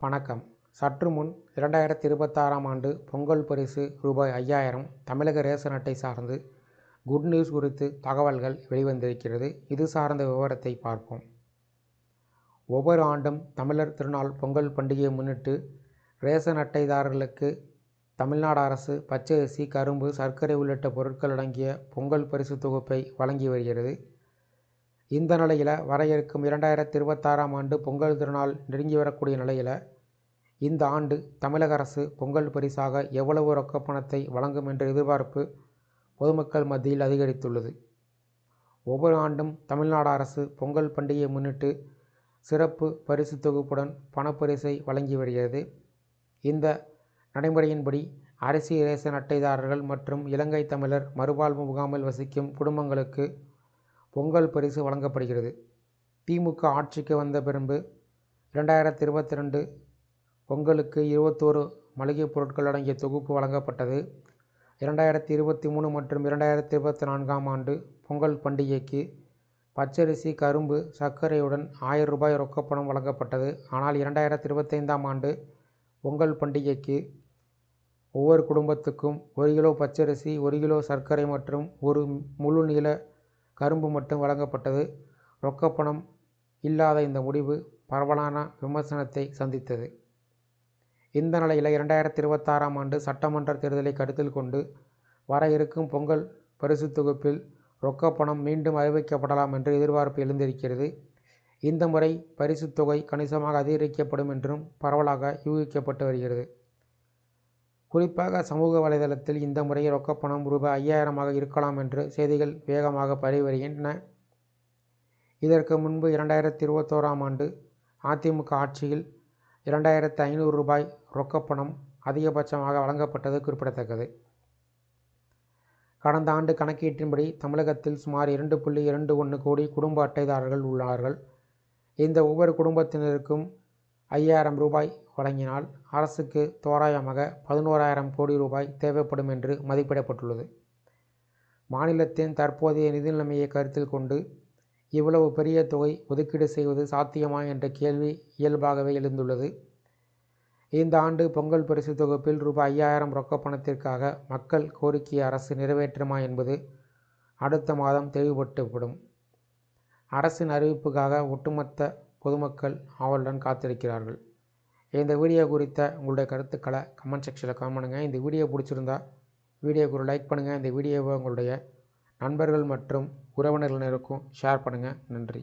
வணக்கம். சற்று முன் இரண்டாயிரத்தி இருபத்தாறாம் ஆண்டு பொங்கல் பரிசு ரூபாய் ஐயாயிரம் தமிழக ரேஷன் அட்டை சார்ந்து குட் நியூஸ் குறித்து தகவல்கள் வெளிவந்திருக்கிறது. இது சார்ந்த விவரத்தை பார்ப்போம். ஒவ்வொரு ஆண்டும் தமிழர் திருநாள் பொங்கல் பண்டிகையை முன்னிட்டு ரேஷன் அட்டைதாரர்களுக்கு தமிழ்நாடு அரசு பச்சரிசி கரும்பு சர்க்கரை உள்ளிட்ட பொருட்கள் அடங்கிய பொங்கல் பரிசு தொகுப்பை வழங்கி வருகிறது. இந்த நிலையில் வர இருக்கும் இரண்டாயிரத்தி இருபத்தாறாம் ஆண்டு பொங்கல் திருநாள் நெருங்கி வரக்கூடிய நிலையில் இந்த ஆண்டு தமிழக அரசு பொங்கல் பரிசாக எவ்வளவு ரொக்க பணத்தை வழங்கும் என்ற எதிர்பார்ப்பு பொதுமக்கள் மத்தியில் அதிகரித்துள்ளது. ஒவ்வொரு ஆண்டும் தமிழ்நாடு அரசு பொங்கல் பண்டிகையை முன்னிட்டு சிறப்பு பரிசு தொகுப்புடன் பணப்பரிசை வழங்கி வருகிறது. இந்த நடைமுறையின்படி அரிசி ரேசன் அட்டைதாரர்கள் மற்றும் இலங்கை தமிழர் மறுவாழ்வு முகாமில் வசிக்கும் குடும்பங்களுக்கு பொங்கல் பரிசு வழங்கப்படுகிறது. திமுக ஆட்சிக்கு வந்த பிறகு இரண்டாயிரத்தி இருபத்தி ரெண்டு பொங்கலுக்கு இருபத்தோரு மளிகைப் பொருட்கள் அடங்கிய தொகுப்பு வழங்கப்பட்டது. இரண்டாயிரத்தி இருபத்தி மூணு மற்றும் இரண்டாயிரத்தி இருபத்தி நான்காம் ஆண்டு பொங்கல் பண்டிகைக்கு பச்சரிசி கரும்பு சர்க்கரையுடன் ஆயிரம் ரூபாய் ரொக்கப்பணம் வழங்கப்பட்டது. ஆனால் இரண்டாயிரத்தி இருபத்தைந்தாம் ஆண்டு பொங்கல் பண்டிகைக்கு ஒவ்வொரு குடும்பத்துக்கும் ஒரு கிலோ பச்சரிசி ஒரு கிலோ சர்க்கரை மற்றும் ஒரு முழு நீள கரும்பு மட்டும் வழங்கப்பட்டது. ரொக்கப்பணம் இல்லாத இந்த முடிவு பரவலான விமர்சனத்தை சந்தித்தது. இந்த நிலையில் இரண்டாயிரத்தி இருபத்தாறாம் ஆண்டு சட்டமன்ற தேர்தலை கருத்தில் கொண்டு வர இருக்கும் பொங்கல் பரிசு தொகுப்பில் ரொக்கப்பணம் மீண்டும் அறிவிக்கப்படலாம் என்று எதிர்பார்ப்பு எழுந்திருக்கிறது. இந்த முறை பரிசு தொகை கணிசமாக அதிகரிக்கப்படும் என்றும் பரவலாக யூகிக்கப்பட்டு வருகிறது. குறிப்பாக சமூக வலைதளத்தில் இந்த முறை ரொக்கப்பணம் ரூபாய் ஐயாயிரமாக இருக்கலாம் என்று செய்திகள் வேகமாக பரவி வருகின்றன. இதற்கு முன்பு இரண்டாயிரத்தி இருபத்தோராம் ஆண்டு அதிமுக ஆட்சியில் இரண்டாயிரத்து ஐநூறு ரூபாய் ரொக்கப்பணம் அதிகபட்சமாக வழங்கப்பட்டது குறிப்பிடத்தக்கது. கடந்த ஆண்டு கணக்கீட்டின்படி தமிழகத்தில் சுமார் இரண்டு புள்ளி இரண்டு ஒன்று கோடி குடும்ப அட்டைதாரர்கள் உள்ளார்கள். இந்த ஒவ்வொரு குடும்பத்தினருக்கும் ஐயாயிரம் ரூபாய் வழங்கினால் அரசுக்கு தோராயமாக பதினோராயிரம் கோடி ரூபாய் தேவைப்படும் என்று மதிப்பிடப்பட்டுள்ளது. மாநிலத்தின் தற்போதைய நிதி நிலைமையை கருத்தில் கொண்டு இவ்வளவு பெரிய தொகை ஒதுக்கீடு செய்வது சாத்தியமா என்ற கேள்வி இயல்பாகவே எழுந்துள்ளது. இந்த ஆண்டு பொங்கல் பரிசு தொகுப்பில் ரூபாய் ஐயாயிரம் ரொக்க பணத்திற்காக மக்கள் கோரிக்கையை அரசு நிறைவேற்றுமா என்பது அடுத்த மாதம் தெளிவுபட்டுவிடும் அரசின் அறிவிப்புக்காக ஒட்டுமொத்த பொதுமக்கள் ஆவலுடன் காத்திருக்கிறார்கள். இந்த வீடியோ குறித்த உங்களுடைய கருத்துக்களை கமெண்ட் செக்ஷனில் கமெண்ட் பண்ணுங்கள் இந்த வீடியோ பிடிச்சிருந்தா வீடியோக்கு ஒரு லைக் பண்ணுங்கள் இந்த வீடியோவை உங்களுடைய நண்பர்கள் மற்றும் உறவினர்களினருக்கும் ஷேர் பண்ணுங்கள் நன்றி.